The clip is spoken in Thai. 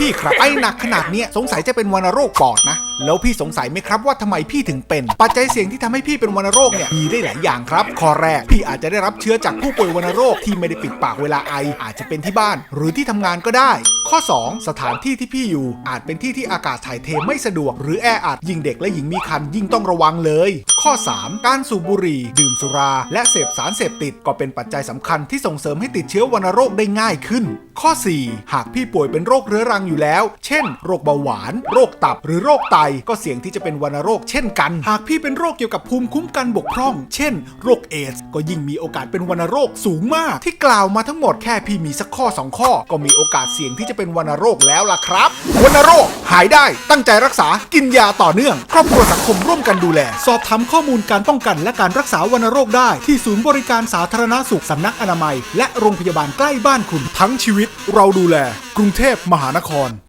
พี่ครับไอหนักขนาดเนี้ยสงสัยจะเป็นวัณโรคปอดนะ แล้วพี่สงสัยไหมครับว่าทำไมพี่ถึงเป็น ปัจจัยเสี่ยงที่ทำให้พี่เป็นวัณโรคเนี่ยมีได้หลายอย่างครับ ข้อแรกพี่อาจจะได้รับเชื้อจากผู้ป่วยวัณโรคที่ไม่ได้ปิดปากเวลาไอ อาจจะเป็นที่บ้าน หรือที่ทำงานก็ได้ ข้อ 2 สถานที่ที่พี่อยู่ อาจเป็นที่ที่อากาศถ่ายเทไม่สะดวก หรือแออัดยิ่งเด็กและหญิงมีครรภ์ยิ่งต้องระวังเลย ข้อ 3 การสูบบุหรี่ ดื่มสุรา และเสพสารเสพติดก็เป็นปัจจัยสำคัญที่ส่งเสริมให้ติดเชื้อวัณโรคได้ง่ายขึ้น ข้อ 4 หากพี่ป่วยเป็นโรคเรื้อรังอยู่แล้ว เช่น โรคเบาหวาน โรคตับ หรือโรคไต ก็เสี่ยงที่จะเป็นวัณโรคเช่นกัน หากพี่เป็นโรคเกี่ยวกับภูมิคุ้มกันบกพร่อง เช่น โรคเอดส์ ก็ยิ่งมีโอกาสเป็นวัณโรคสูงมาก ที่กล่าวมาทั้งหมดแค่พี่มีสักข้อ 2 ข้อ ก็มีโอกาสเสี่ยงที่จะเป็นวัณโรคแล้วล่ะครับ วัณโรคหายได้ ตั้งใจรักษา กินยาต่อเนื่อง ครอบครัวสังคมร่วมกันดูแล สอบถามข้อข้อมูลการป้องกันและการรักษาวัณโรคได้ที่ศูนย์บริการสาธารณสุขสำนักอนามัย และโรงพยาบาลใกล้บ้านคุณทั้งชีวิต เราดูแล กรุงเทพมหานคร